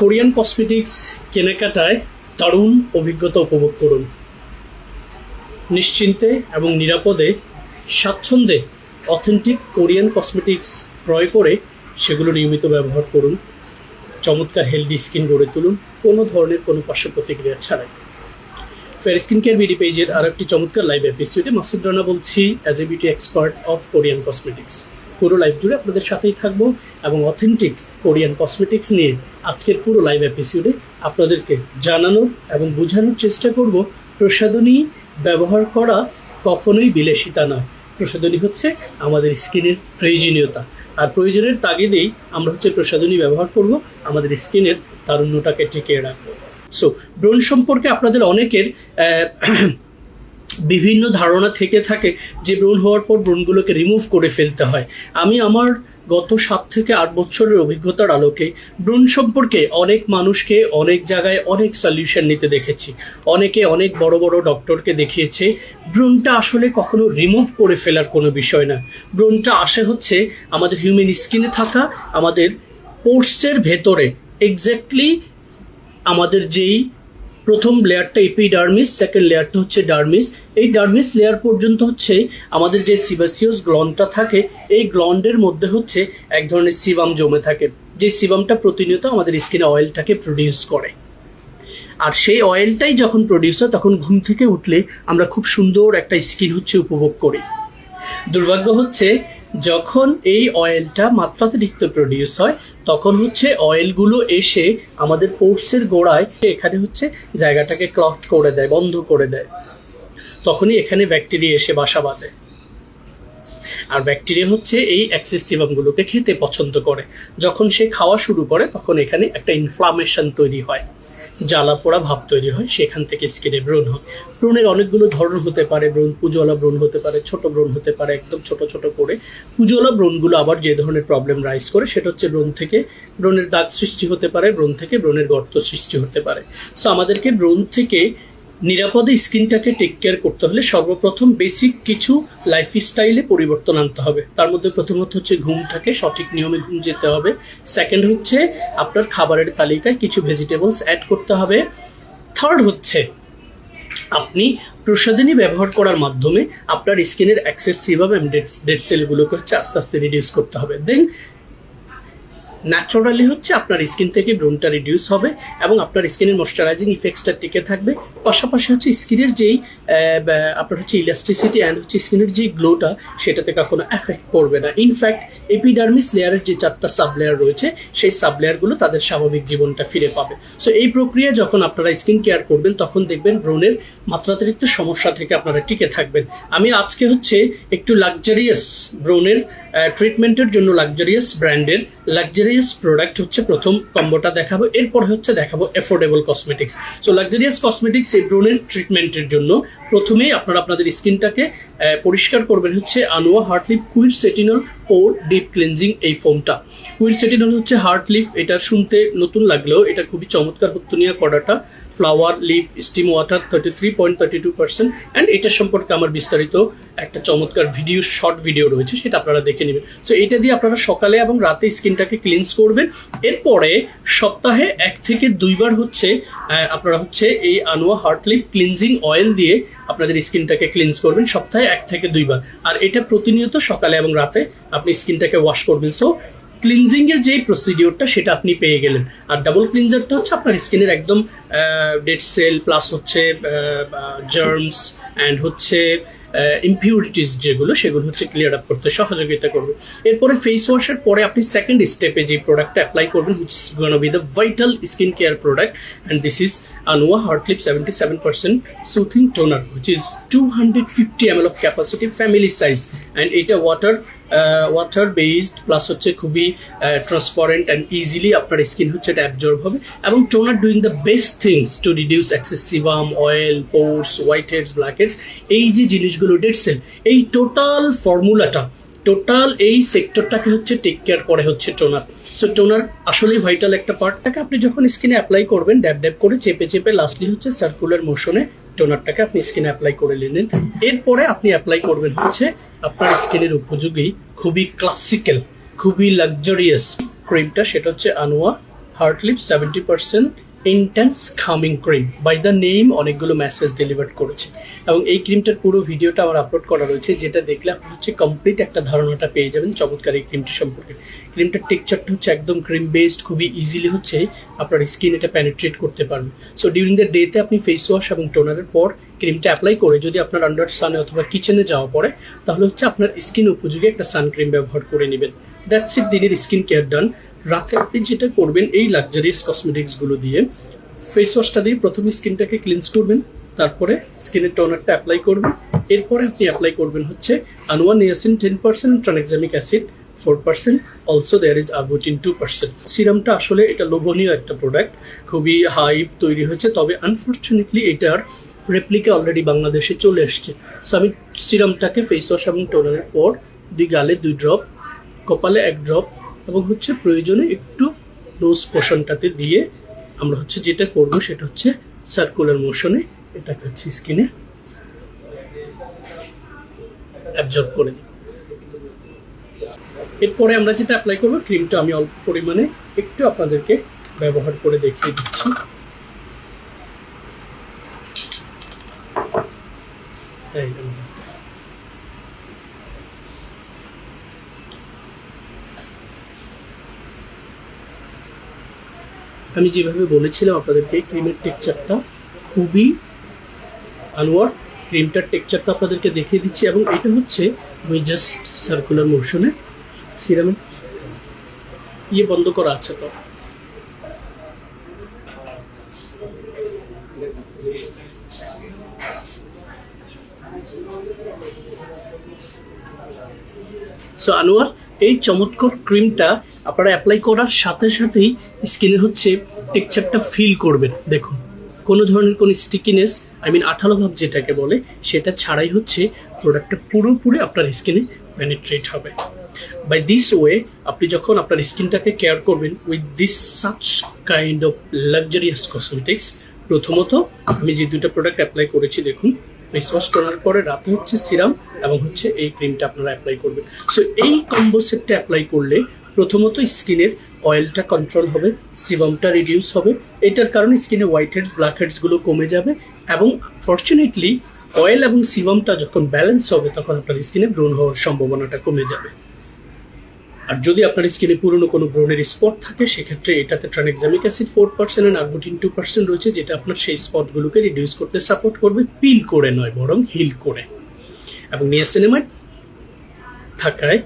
Korean cosmetics কেনাকাটায় দারুণ অভিজ্ঞতা উপভোগ করুন। নিশ্চিন্তে এবং নিরাপদে স্বাচ্ছন্দ্যে অথেন্টিক কোরিয়ান কসমেটিক্স ক্রয় করে সেগুলো নিয়মিত ব্যবহার করুন। চমৎকার হেলদি স্কিন গড়ে তুলুন, কোনো ধরনের কোনো পার্শ্ব প্রতিক্রিয়া ছাড়াই। ফেয়ার স্কিন কেয়ার বিডি পেজের আর একটি চমৎকার লাইভ এপিসোডে মাসুদ রানা বলছি as a beauty expert of Korean cosmetics পুরো লাইভ জুড়ে আপনাদের সাথেই থাকব এবং অথেন্টিক কোরিয়ান কসমেটিক্স নিয়ে আজকের পুরো লাইভ এপিসোডে আপনাদেরকে জানানোর এবং বোঝানোর চেষ্টা করব প্রসাধনী ব্যবহার করা কখনোই বিলাসিতা নয়। প্রসাধনী হচ্ছে আমাদের স্কিনের প্রয়োজনীয়তা। আর প্রয়োজনের তাগিদেই আমরা হচ্ছে প্রসাধনী ব্যবহার করব, আমাদের স্কিনের তারুণ্যটাকে টিকিয়ে রাখব। সো ব্রণ সম্পর্কে আপনাদের অনেকের বিভিন্ন ধারণা থেকে থাকে যে ব্রণ হওয়ার পর ব্রণগুলোকে রিমুভ করে ফেলতে হয়। আমি আমার গত সাত থেকে আট বছরের অভিজ্ঞতার আলোকে ব্রণ সম্পর্কে অনেক মানুষকে অনেক জায়গায় অনেক সলিউশন নিতে দেখেছি। অনেকে অনেক বড় বড় ডক্টরকে দেখিয়েছে ব্রণটা আসলে কখনো রিমুভ করে ফেলার কোনো বিষয় না। ব্রণটা আসে হচ্ছে আমাদের হিউম্যান স্কিনে থাকা, আমাদের পোর্সের ভেতরে। এক্স্যাক্টলি আমাদের যেই প্রথম লেয়ারটা এপিডার্মিস সেকেন্ড লেয়ারটা হচ্ছে ডার্মিস। এই ডার্মিস লেয়ার পর্যন্ত হচ্ছে আমাদের যে সিবাসিয়াস গ্লন্ডটা থাকে, এই গ্লন্ডের মধ্যে হচ্ছে এক ধরনের সিবাম জমে থাকে। যে সিবামটা প্রতিনিয়ত আমাদের স্কিনে অয়েলটাকে প্রডিউস করে। আর সেই অয়েলটাই যখন প্রডিউস হয়, তখন ঘুম থেকে উঠলে আমরা খুব সুন্দর একটা স্কিন হচ্ছে উপভোগ করি। দুর্ভাগ্য হচ্ছে যখন এই অয়েলটা মাত্রাতিরিক্ত প্রডিউস হয়, তখন হচ্ছে অয়েলগুলো এসে আমাদের পোর্সের গোড়ায় এখানে হচ্ছে জায়গাটাকে ক্লট করে দেয়, বন্ধ করে দেয়। তখনই এখানে ব্যাকটেরিয়া এসে বাসা বাঁধে। আর ব্যাকটেরিয়া হচ্ছে এই অ্যাক্সেসিভামগুলোকে খেতে পছন্দ করে। যখন সে খাওয়া শুরু করে, তখন এখানে একটা ইনফ্লামেশন তৈরি হয়। জ্বালা পোড়া ভাব তৈরি হয়, সেখান থেকে স্কিনে ব্রণ হয়। ব্রণের অনেকগুলো ধরন হতে পারে ব্রণ পুজোলা ব্রণ হতে পারে, ছোট ব্রণ হতে পারে, একদম ছোট ছোট করে। পুজোলা ব্রণগুলো আবার যে ধরনের প্রবলেম রাইজ করে, সেটা হচ্ছে ব্রণ থেকে ব্রণের দাগ সৃষ্টি হতে পারে ব্রণ থেকে ব্রণের গর্ত সৃষ্টি হতে পারে। সো আমাদেরকে ব্রণ থেকে নিরাপদে স্কিনটাকে টেক কেয়ার করতে হলে সর্বপ্রথম বেসিক কিছু লাইফস্টাইলে পরিবর্তন আনতে হবে। তার মধ্যে প্রথমত হচ্ছে ঘুমটাকে সঠিক নিয়মে ঘুম যেতে হবে। সেকেন্ড হচ্ছে আপনার খাবারের তালিকায় কিছু ভেজিটেবলস অ্যাড করতে হবে। থার্ড হচ্ছে আপনি প্রসাধনী ব্যবহার করার মাধ্যমে আপনার স্কিনের অ্যাক্সেস এবং ডেড সেলগুলোকে হচ্ছে আস্তে আস্তে রিডিউস করতে হবে। দেন ন্যাচারালি হচ্ছে আপনার স্কিন থেকে ব্রণটা রিডিউস হবে এবং আপনার স্কিনের ময়শ্চারাইজিং ইফেক্টসটা টিকে থাকবে। পাশাপাশি হচ্ছে স্কিনের যেই আপনার হচ্ছে ইলাস্টিসিটি অ্যান্ড হচ্ছে স্কিনের যে গ্লোটা সেটাতে কখনো এফেক্ট করবে না। ইনফ্যাক্ট এপিডার্মিস লেয়ারের যে চারটা সাব লেয়ার রয়েছে, সেই সাব লেয়ারগুলো তাদের স্বাভাবিক জীবনটা ফিরে পাবে। সো এই প্রক্রিয়া যখন আপনারা স্কিন কেয়ার করবেন, তখন দেখবেন ব্রণের মাত্রাতিরিক্ত সমস্যা থেকে আপনারা টিকে থাকবেন। আমি আজকে হচ্ছে একটু লাক্সারিয়াস ব্রণের ট্রিটমেন্টের জন্য লাক্সারিয়াস ব্র্যান্ডের লাক্সারিয়াস প্রোডাক্ট হচ্ছে প্রথম কম্বোটা দেখাবো। এরপর হচ্ছে দেখাবো affordable cosmetics so luxurious cosmetics এই ব্রণের ট্রিটমেন্টের জন্য প্রথমেই আপনারা আপনাদের স্কিনটাকে পরিষ্কার করবেন হচ্ছে Anua heart leaf quercetinol ও ডিপ ক্লিনজিং এই ফোমটা। কুইর সেটিনল হচ্ছে হার্ট লিফ এটা শুনতে নতুন লাগলেও এটা খুবই চমৎকার houttuynia cordata flower, leaf, stem water thirty three point thirty two percent and এটা সম্পর্কে আমার বিস্তারিত একটা চমৎকার ভিডিও, শর্ট ভিডিও রয়েছে, সেটা আপনারা দেখে নেবেন। সো এটা দিয়ে আপনারা সকালে এবং রাতে স্কিনটাকে ক্লিনস করবেন। এরপরে সপ্তাহে এক থেকে দুইবার হচ্ছে আপনারা হচ্ছে এই Anua heart lip cleansing oil দিয়ে আপনাদের স্কিনটাকে ক্লিনস করবেন। সপ্তাহে এক থেকে দুইবার। আর এটা প্রতিনিয়ত সকালে এবং রাতে আপনি স্কিনটাকে ওয়াশ করবেন। সো ক্লিনজিং এর যে প্রসিডিওরটা সেটা আপনি পেয়ে গেলেন। আর ডাবল ক্লিনজারটা হচ্ছে আপনার স্কিনের একদম ডেড সেল প্লাস হচ্ছে জার্মস অ্যান্ড হচ্ছে ইম্পিউরিটিস যেগুলো, সেগুলো হচ্ছে ক্লিয়ার আপ করতে সহযোগিতা করবে। এরপরে ফেস ওয়াশের পরে আপনি সেকেন্ড স্টেপে যে প্রোডাক্টটা অ্যাপ্লাই করবেন which gone be the vital skin care product and this is Anua heartleaf seventy seven percent soothing toner which is two hundred fifty M L of capacity family size and এটা water water based plus হচ্ছে খুবই transparent and easily আপনার skin হচ্ছে এটা absorb হবে। এবং toner doing the best things to reduce excessive um oil pores whiteheads blackheads এই যে জিনিসগুলো ডেটসেল এই টোটাল ফর্মুলাটা টোটাল এই সেক্টরটাকে হচ্ছে টেক কেয়ার করে হচ্ছে টোনার। সো টোনার আসলেই ভাইটাল একটা পার্টটাকে আপনি যখন স্কিনে অ্যাপ্লাই করবেন ড্যাব ড্যাব করে চেপে চেপে লাস্টলি হচ্ছে সার্কুলার মোশনে টোনারটাকে আপনি স্কিনে অ্যাপ্লাই করে নিলেন এরপরে আপনি অ্যাপ্লাই করবেন হচ্ছে আপনার স্কিনের উপযোগী, খুবই ক্লাসিক্যাল খুবই লাক্সারিয়াস ক্রিমটা সেটা হচ্ছে Anua heartleaf seventy percent intense calming cream by the name অনেকগুলো মেসেজ ডেলিভার করেছে। এবং এই ক্রিমটার পুরো ভিডিওটা আমার আপলোড করা রয়েছে, যেটা দেখলে আপনি হচ্ছে কমপ্লিট একটা ধারণাটা পেয়ে যাবেন চমৎকার এই ক্রিমটি সম্পর্কে। ক্রিমটার টেক্সচারটা হচ্ছে একদম ক্রিম বেসড খুবই ইজিলি হচ্ছে আপনার স্কিন এটা প্যানিট্রেট করতে পারবে। সো ডিউরিং দ্য ডেতে আপনি ফেস ওয়াশ এবং টোনারের পর ক্রিমটা অ্যাপ্লাই করে যদি আপনার আন্ডার সানে অথবা কিচেনে যাওয়া পড়ে, তাহলে হচ্ছে আপনার স্কিন উপযোগী একটা সানক্রিম ব্যবহার করে নেবেন। দ্যাটস ইট দিনের স্কিন কেয়ার ডান রাতে আপনি যেটা করবেন, এই লাক্সারিয়াস কসমেটিক্সগুলো দিয়ে ফেস ওয়াশটা দিয়ে প্রথমে স্কিনটাকে ক্লিনস করবেন, তারপরে স্কিনের টোনারটা অ্যাপ্লাই করবেন। এরপরে আপনি অ্যাপ্লাই করবেন হচ্ছে Anua niacin ten percent tranexamic acid four percent also there is arbutin two percent সিরামটা আসলে এটা লোভনীয় একটা প্রোডাক্ট খুবই হাইপ তৈরি হয়েছে, তবে আনফর্চুনেটলি এটার রেপ্লিকা অলরেডি বাংলাদেশে চলে এসছে। সো আমি সিরামটাকে ফেস ওয়াশ এবং টোনারের পর দি গালে দুই ড্রপ কপালে এক ড্রপ এবং হচ্ছে প্রয়োজনে একটু নোজ পোষণটাতে দিয়ে আমরা হচ্ছে যেটা করব সেটা হচ্ছে সার্কুলার মোশনে এটা হচ্ছে স্কিনে অ্যাবজর্ব করে দিই। এরপরে আমরা যেটা অ্যাপ্লাই করব ক্রিমটা আমি অল্প পরিমাণে একটু আপনাদেরকে ব্যবহার করে দেখিয়ে দিচ্ছি এই দেখুন। আমি যেভাবে বলেছিলাম আপনাদেরকে ক্রিমের টেক্সচারটা খুবই আনোয়ার ক্রিমটার টেক্সচারটা আপনাদেরকে দেখিয়ে দিচ্ছি এবং এটা হচ্ছে, আমি জাস্ট সার্কুলার মোশনে সিরামের ইয়ে বন্ধ করা আছে তো। সো আনোয়ার এই চমৎকার ক্রিমটা আপনারা অ্যাপ্লাই করার সাথে সাথেই স্কিনে হচ্ছে টেক্সচারটা ফিল করবেন। দেখুন, কোনো ধরনের কোনো স্টিকিনেস আই মিন আঠালো ভাব যেটাকে বলে, সেটা ছাড়াই হচ্ছে প্রোডাক্টটা পুরোপুরি আপনার স্কিনে পেনিট্রেট হবে। বাই দিস ওয়ে আপনি যখন আপনার স্কিনটাকে কেয়ার করবেন with this such kind of luxurious cosmetics প্রথমত আমি যে দুটো প্রোডাক্ট অ্যাপ্লাই করেছি, দেখুন ফেস ওয়াশ করার পরে রাতে হচ্ছে সিরাম এবং হচ্ছে এই ক্রিমটা আপনারা অ্যাপ্লাই করবেন। সো এই কম্বো সেটটা অ্যাপ্লাই করলে প্রথমত স্কিনের অয়েলটা কন্ট্রোল হবে সিবামটা রিডিউস হবে। এটার কারণে স্কিনে হোয়াইট হেডস ব্ল্যাক হেডসগুলো কমে যাবে এবং ফর্চুনেটলি অয়েল এবং সিবামটা যখন ব্যালেন্স হবে, তখন আপনার স্কিনে ব্রণ হওয়ার সম্ভাবনাটা কমে যাবে। আর যদি আপনার স্কিনে পুরনো কোনো ব্রণের স্পট থাকে, সেক্ষেত্রে এটাতে tranexamic acid four percent and arbutin two percent রয়েছে, যেটা আপনার সেই স্পটগুলোকে রিডিউস করতে সাপোর্ট করবে পিল করে নয়, বরং হিল করে। এবং নিয়ে সিনেমায় থাকায়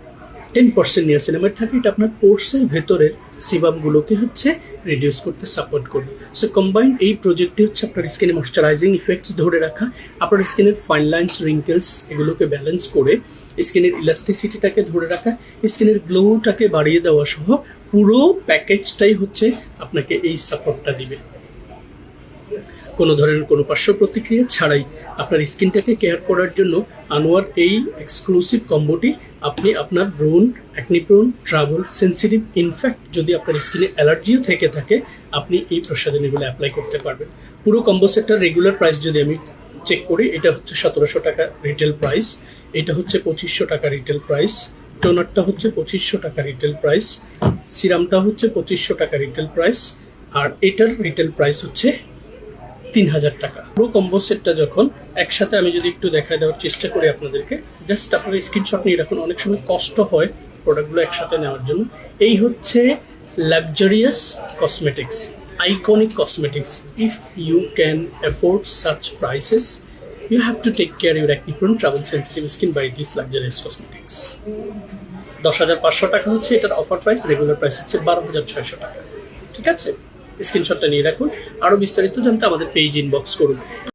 টেন পার্সেন্ট নিয়াসিনেমাইড থাকে এটা আপনার পোর্সের ভেতরের সিবামগুলোকে হচ্ছে রিডিউস করতে সাপোর্ট করবে। সো কম্বাইন্ড এই প্রজেক্টটি হচ্ছে আপনার স্কিনে ময়শ্চারাইজিং ইফেক্টস ধরে রাখা, আপনার স্কিনের ফাইন লাইন্স রিঙ্কেলস এগুলোকে ব্যালেন্স করে স্কিনের ইলাস্টিসিটিটাকে ধরে রাখা স্কিনের গ্লোটাকে বাড়িয়ে দেওয়া সহ পুরো প্যাকেজটাই হচ্ছে আপনাকে এই সাপোর্টটা দিবে। কোনো ধরনের কোনো পার্শ্ব প্রতিক্রিয়া ছাড়াই আপনার স্কিনটাকে কেয়ার করার জন্য আনোয়ার এই এক্সক্লুসিভ কম্বোটি আপনি আপনার ব্রোন acne prone travel sensitive in fact যদি আপনার স্কিনে অ্যালার্জিও থেকে থাকে, আপনি এই প্রসাধনীগুলো অ্যাপ্লাই করতে পারবেন। পুরো কম্বো সেটটার রেগুলার প্রাইস যদি আমি চেক করি, এটা হচ্ছে সতেরোশো টাকা রিটেল প্রাইস এটা হচ্ছে পঁচিশশো টাকা রিটেল প্রাইস টোনারটা হচ্ছে পঁচিশশো টাকা রিটেল প্রাইস সিরামটা হচ্ছে পঁচিশশো টাকা রিটেল প্রাইস আর এটার রিটেল প্রাইস হচ্ছে তিন হাজার টাকা। পুরো কম্বো সেটটা যখন একসাথে আমি যদি একটু দেখায় দেওয়ার চেষ্টা করি আপনাদেরকে জাস্ট আপনার স্ক্রিনশট নিয়ে রাখুন, অনেক সময় কষ্ট হয় প্রোডাক্টগুলো একসাথে নেওয়ার জন্য। এই হচ্ছে luxurious cosmetics iconic cosmetics if you can afford such prices you have to take care your acne prone travel sensitive skin by this luxurious cosmetics দশ হাজার পাঁচশো টাকা হচ্ছে এটার অফার প্রাইস রেগুলার প্রাইস হচ্ছে বারো হাজার ছয়শো টাকা। ঠিক আছে? স্ক্রিনশটটা নিয়ে রাখুন। আরও বিস্তারিত জানতে আমাদের পেজ ইনবক্স করুন।